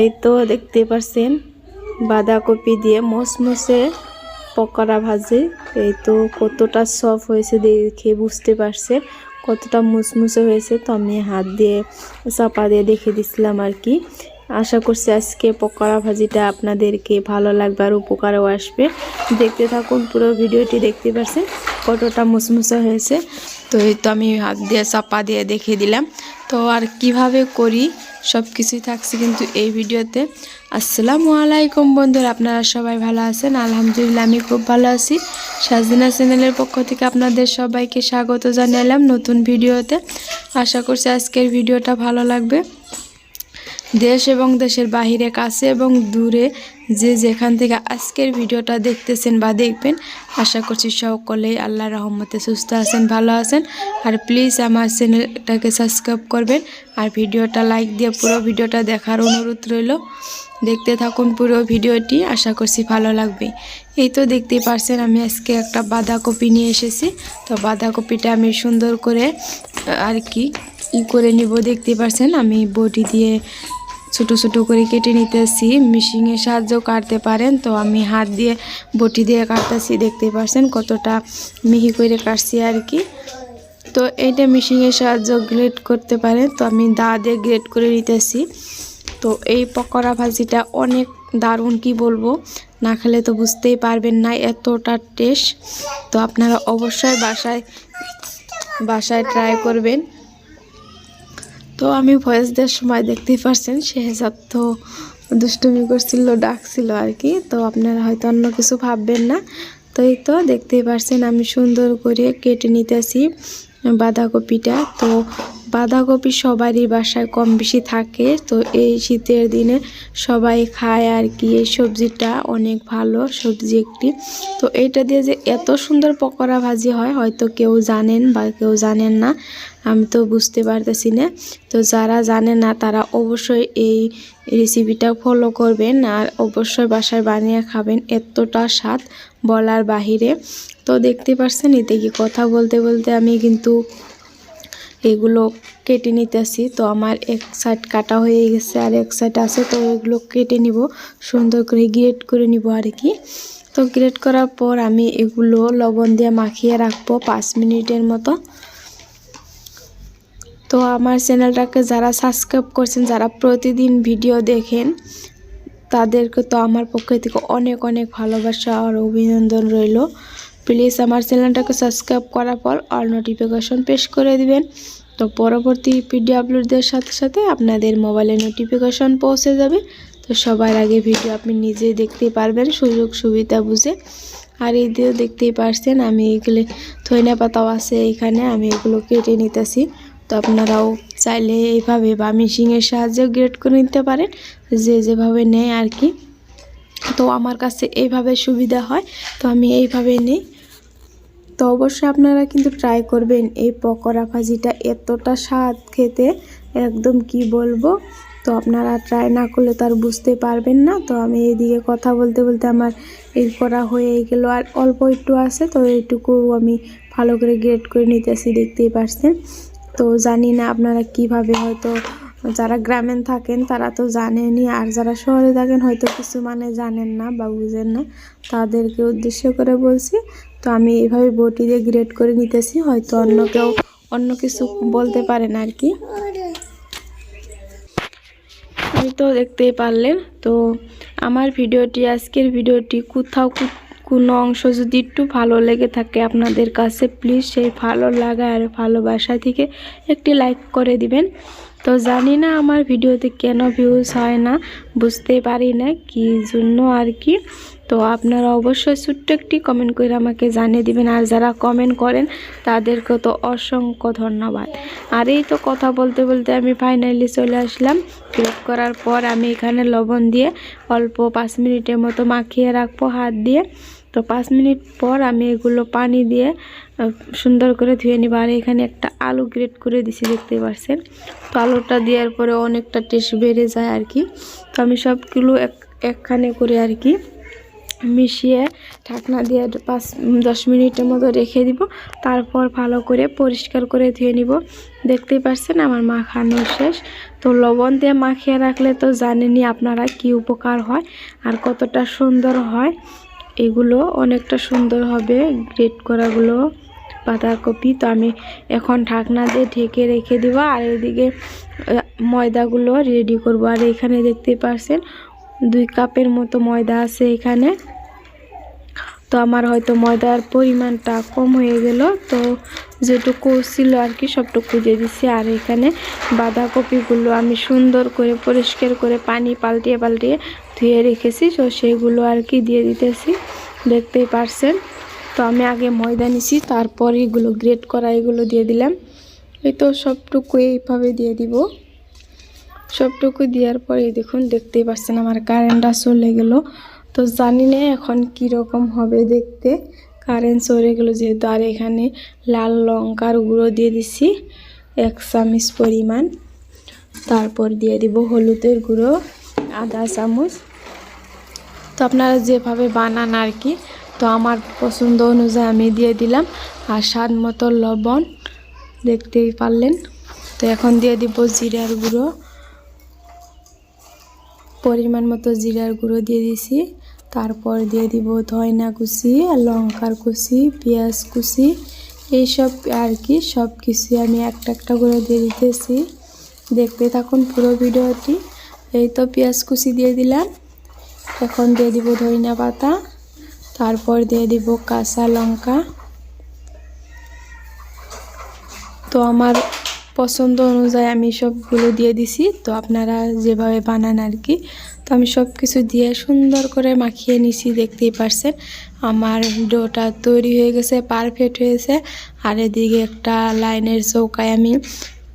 এই তো দেখতে পাচ্ছেন বাঁধাকপি দিয়ে মসমসে পকোড়া ভাজি। এই তো কতটা সফট হয়েছে দেখে বুঝতে পারছে কতটা মুসমুসে হয়েছে তো আমি হাত দিয়ে চাপা দিয়ে দেখে দিছিলাম আর কি। আশা করছি আজকে পকোড়া ভাজিটা আপনাদেরকে ভালো লাগবে আর উপকারও আসবে। দেখতে থাকুন পুরো ভিডিওটি, দেখতে পাচ্ছেন কতটা মুসমুসে হয়েছে। তো এই তো আমি হাত দিয়ে চাপা দিয়ে দেখে দিলাম। তো আর কীভাবে করি সব কিছুই থাকছে কিন্তু এই ভিডিওতে। আসসালামু আলাইকুম বন্ধুরা, আপনারা সবাই ভালো আছেন? আলহামদুলিল্লাহ, আমি খুব ভালো আছি। সাজদিনা চ্যানেলের পক্ষ থেকে আপনাদের সবাইকে স্বাগত জানালাম নতুন ভিডিওতে। আশা করছি আজকের ভিডিওটা ভালো লাগবে। দেশ এবং দেশের বাহিরে, কাছে এবং দূরে যে যেখান থেকে আজকের ভিডিওটা দেখতেছেন বা দেখবেন, আশা করছি সকলেই আল্লাহ রহমতে সুস্থ আছেন, ভালো আছেন। আর প্লিজ আমার চ্যানেলটাকে সাবস্ক্রাইব করবেন আর ভিডিওটা লাইক দিয়ে পুরো ভিডিওটা দেখার অনুরোধ রইল। দেখতে থাকুন পুরো ভিডিওটি, আশা করছি ভালো লাগবে। এই তো দেখতেই পারছেন আমি আজকে একটা বাঁধাকপি নিয়ে এসেছি। তো বাঁধাকপিটা আমি সুন্দর করে আর কি, ই করে নিব। দেখতে পারছেন আমি বটি দিয়ে ছোট ছোট করে কেটে নিতেছি। মেশিনের সাহায্যেও কাটতে পারেন। তো আমি হাত দিয়ে, বটি দিয়ে কাটতেছি। দেখতে পাচ্ছেন কতটা মিহি করে কাটছি আর কি। তো এইটা মেশিনের সাহায্য গ্রেড করতে পারেন। তো আমি দা দিয়ে গ্রেড করে নিতেছি। তো এই পকোড়া ভাজিটা অনেক দারুণ, কি বলব? না খেলে তো বুঝতেই পারবেন না এতটা টেস্ট তো আপনারা অবশ্যই বাসায় বাসায় ট্রাই করবেন। তো আমি ভয়েস দেওয়ার সময় দেখতেই পারছেন শেহজাদ তো দুষ্টুমি করছিল, ডাকছিল আর কি। তো আপনারা হয়তো অন্য কিছু ভাববেন না। তো এই তো দেখতেই পারছেন, আমি সুন্দর করে কেটে নিতেছি। বাঁধাকপিটা। তো বাঁধাকপি সবারই বাসায় কম বেশি থাকে। তো এই শীতের দিনে সবাই খায় আর কি। এই সবজিটা অনেক ভালো, সবজি একটি। তো এইটা দিয়ে যে এত সুন্দর পকোড়া ভাজি হয়, হয়তো কেউ জানেন বা কেউ জানেন না। আমি তো বুঝতে পারতেছি না। তো যারা জানে না, তারা অবশ্যই এই রেসিপিটা ফলো করবেন। আর অবশ্যই বাসায় বানিয়ে খাবেন। এতটা স্বাদ বলার বাহিরে। তো দেখতে পারছেন, এতে কি কথা বলতে বলতে আমি কিন্তু এগুলো কেটে নিতেছি। তো আমার এক সাইড কাটা হয়ে গেছে আর এক সাইড আছে, তো এগুলো কেটে নিব। সুন্দর করে গ্রেট করে নিব আর কি। তো গ্রেট করার পর আমি এগুলো লবণ দিয়ে মাখিয়ে রাখব পাঁচ মিনিটের মতো। তো আমার চ্যানেলটাকে যারা সাবস্ক্রাইব করছেন, যারা প্রতিদিন ভিডিও দেখেন, তাদেরকে তো আমার পক্ষ থেকে অনেক অনেক ভালোবাসা আর অভিনন্দন রইল। প্লিজ আমার চ্যানেলটাকে সাবস্ক্রাইব করার পর অল নোটিফিকেশন পেশ করে দিবেন। তো পরবর্তী ভিডিও আপলোড দেওয়ার সাথে সাথে আপনাদের মোবাইলে নোটিফিকেশন পৌঁছে যাবে। তো সবার আগে ভিডিও আপনি নিজে দেখতে পারবেন, সুযোগ সুবিধা বুঝে। আর এই দিয়ে দেখতেই পারছেন, আমি এগুলো থইনা পাতাও আছে এখানে, আমি এগুলো কেটে নিতেছি। তো আপনারাও চাইলে এইভাবে বা মিশিংয়ের সাহায্যে গ্রেড করে নিতে পারেন, যে যেভাবে নেয় আর কি। তো আমার কাছে এইভাবে সুবিধা হয়, তো আমি এইভাবে নিই। তো অবশ্যই আপনারা কিন্তু ট্রাই করবেন এই পকোড়া ভাজিটা এতটা স্বাদ খেতে, একদম কি বলব? তো আপনারা ট্রাই না করলে তো আর বুঝতে পারবেন না। তো আমি এইদিকে কথা বলতে বলতে আমার এই করা হয়ে গেল আর অল্প একটু আছে, তো এইটুকু আমি ভালো করে গ্রেড করে নিতেছি, দেখতেই পারছেন। তো জানি না আপনারা কীভাবে হয়তো যারা গ্রামে থাকেন, তারা তো জানেনই। আর যারা শহরে থাকেন, হয়তো কিছু মানে জানেন না বা বুঝেন না। তাদেরকে উদ্দেশ্য করে বলছি, তো আমি এইভাবে বটি দিয়ে গ্রেড করে নিতেছি। হয়তো অন্য কেউ অন্য কিছু বলতে পারেন আর কি তো দেখতেই পারলেন। তো আমার ভিডিওটি, আজকের ভিডিওটি কোথাও কোনো অংশ যদি একটু ভালো লেগে থাকে আপনাদের কাছে প্লিজ সেই ভালো লাগা আর ভালোবাসা থেকে একটি লাইক করে দিবেন। তো জানি না আমার ভিডিওতে কেন ভিউজ হয় না, বুঝতে পারি না কি জন্য আর কি। তো আপনারা অবশ্যই ছোট্ট একটি কমেন্ট করে আমাকে জানিয়ে দিবেন, আর যারা কমেন্ট করেন তাদেরকে তো অসংখ্য ধন্যবাদ। আর এই তো কথা বলতে বলতে আমি ফাইনালি চলে আসলাম। ক্লিক করার পর আমি এখানে লবণ দিয়ে অল্প পাঁচ মিনিটের মতো মাখিয়ে রাখব হাত দিয়ে। তো পাঁচ মিনিট পর আমি এগুলো পানি দিয়ে সুন্দর করে ধুয়ে নিব। আর এখানে একটা আলু গ্রেট করে দিছি দেখতে পাচ্ছেন তো আলুটা দেওয়ার পরে অনেকটা টেস্ট বেড়ে যায় আর কি। তো আমি সবগুলো এক, একখানে করে আর কি মিশিয়ে ঢাকনা দিয়ে পাঁচ, দশ মিনিটের মতো রেখে দিব। তারপর ভালো করে পরিষ্কার করে ধুয়ে নিব। দেখতেই পাচ্ছেন আমার মাখানো শেষ। তো লবণ দিয়ে মাখিয়ে রাখলে তো জানেনই আপনারা কি উপকার হয় আর কতটা সুন্দর হয়। এগুলো অনেকটা সুন্দর হবে। গ্রেট করাগুলো বাঁধাকপি তো আমি এখন ঢাকনা দিয়ে ঢেকে রেখে দিব আর এদিকে ময়দাগুলো রেডি করব। আর এখানে দেখতে পাচ্ছেন দুই কাপের মতো ময়দা আছে এখানে। তো আমার হয়তো ময়দার পরিমাণটা কম হয়ে গেল। তো যেটুকু ছিল আর কি সবটুকু দিয়ে দিচ্ছি আর এখানে বাঁধাকপিগুলো আমি সুন্দর করে পরিষ্কার করে পানি পাল্টিয়ে পাল্টিয়ে ধুয়ে রেখেছি। তো সেগুলো আর কি দিয়ে দিতেছি, দেখতেই পারছেন। তো আমি আগে ময়দা নিছি, তারপর এগুলো গ্রেট করা এগুলো দিয়ে দিলাম। এই তো সবটুকু এইভাবে দিয়ে দিব। সবটুকু দেওয়ার পরে দেখুন, দেখতেই পাচ্ছেন আমার কারেন্টটা চলে গেল। তো জানি না এখন কীরকম হবে দেখতে। কারেন্ট চলে গেল যেহেতু, আর এখানে লাল লঙ্কার গুঁড়ো দিয়ে দিছি, এক চামচ পরিমাণ। তারপর দিয়ে দিব হলুদের গুঁড়ো, আধা চামচ। তো আপনারা যেভাবে বানান আর কি, তো আমার পছন্দ অনুযায়ী আমি দিয়ে দিলাম। আর স্বাদ মতো লবণ, দেখতেই পারলেন। তো এখন দিয়ে দিব জিরার গুঁড়ো। পরিমাণ মতো জিরার গুঁড়ো দিয়ে দিছি। তারপর দিয়ে দিব ধয়না কুচি আর লঙ্কার কুচি, পেঁয়াজ কুচি, এইসব আর কি সব কিছু আমি একটা একটা করে দিয়ে দিতেছি। দেখতে থাকুন পুরো ভিডিওটি। এই তো পেঁয়াজ কুচি দিয়ে দিলাম। এখন দিয়ে দিব ধনিয়া পাতা, তারপর দিয়ে দিব কাঁচা লঙ্কা। তো আমার পছন্দ অনুযায়ী আমি সবগুলো দিয়ে দিছি। তো আপনারা যেভাবে বানান আর কি। তো আমি সব কিছু দিয়ে সুন্দর করে মাখিয়ে নিছি, দেখতেই পারছেন। আমার ডোটা তৈরি হয়ে গেছে পারফেক্ট হয়েছে। আর এদিকে একটা লাইনের চৌকায় আমি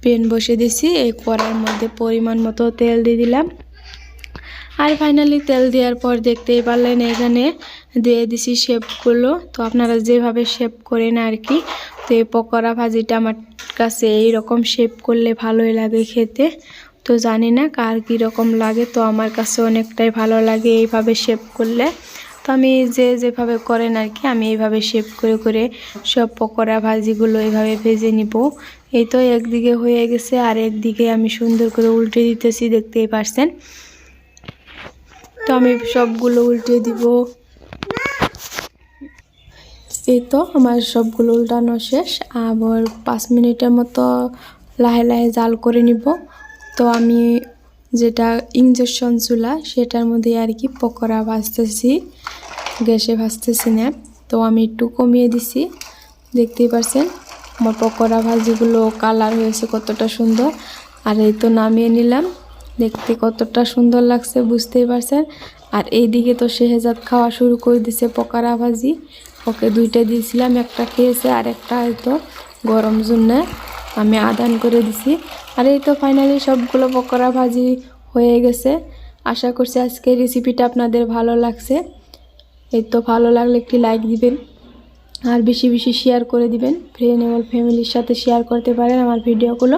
পেন বসে দিছি। এই কড়ার মধ্যে পরিমাণ মতো তেল দিয়ে দিলাম। আর ফাইনালি তেল দেওয়ার পর দেখতেই পারলেন এখানে দিয়ে দিছি শেপগুলো। তো আপনারা যেভাবে শেপ করেন আর কি তো এই পকোড়া ভাজিটা আমার কাছে এইরকম শেপ করলে ভালোই লাগে খেতে। তো জানি না কার কীরকম লাগে, তো আমার কাছে অনেকটাই ভালো লাগে এইভাবে শেপ করলে। তো আমি যে যেভাবে করেন আর কি আমি এইভাবে শেপ করে করে সব পকোড়া ভাজিগুলো এইভাবে ভেজে নিব। এই তো একদিকে হয়ে গেছে, আর একদিকে আমি সুন্দর করে উল্টে দিতেছি, দেখতেই পারছেন। তো আমি সবগুলো উল্টে দিব। এই তো আমার সবগুলো উল্টানো শেষ। আবার পাঁচ মিনিটের মতো লাহে লাহে জাল করে নিব। তো আমি যেটা ইঞ্জেকশন চুলা, সেটার মধ্যে আর কি পকোড়া ভাজতেছি, গ্যাসে ভাজতেছি না। তো আমি একটু কমিয়ে দিছি। দেখতেই পারছেন, আমার পকোড়া ভাজিগুলো কালার হয়েছে কতটা সুন্দর। আর এই তো নামিয়ে নিলাম। দেখতে কতটা সুন্দর লাগছে বুঝতেই পারছেন? আর এইদিকে তো শেহজাদ খাওয়া শুরু করে দিছে পকোড়া ভাজি। ওকে দুইটা দিয়েছিলাম, একটা খেয়েছে আর একটা হয়তো গরম জন্য আমি আদান করে দিছি। আর এই তো ফাইনালি সবগুলো পকোড়া ভাজি হয়ে গেছে। আশা করছি আজকের রেসিপিটা আপনাদের ভালো লাগছে। এই তো ভালো লাগলে একটি লাইক দিবেন আর বেশি বেশি শেয়ার করে দিবেন। ফ্রেন্ড এবং ফ্যামিলির সাথে শেয়ার করতে পারেন আমার ভিডিওগুলো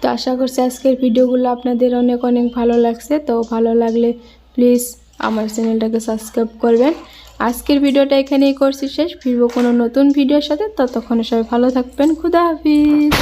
তো আশা করছি আজকের ভিডিওগুলো আপনাদের অনেক অনেক ভালো লাগছে। তো ভালো লাগলে প্লিজ আমার চ্যানেলটাকে সাবস্ক্রাইব করবেন। আজকের ভিডিওটা এখানেই করছি শেষ। ফিরবো কোনো নতুন ভিডিওর সাথে। ততক্ষণে সবাই ভালো থাকবেন। খুদা হাফিজ।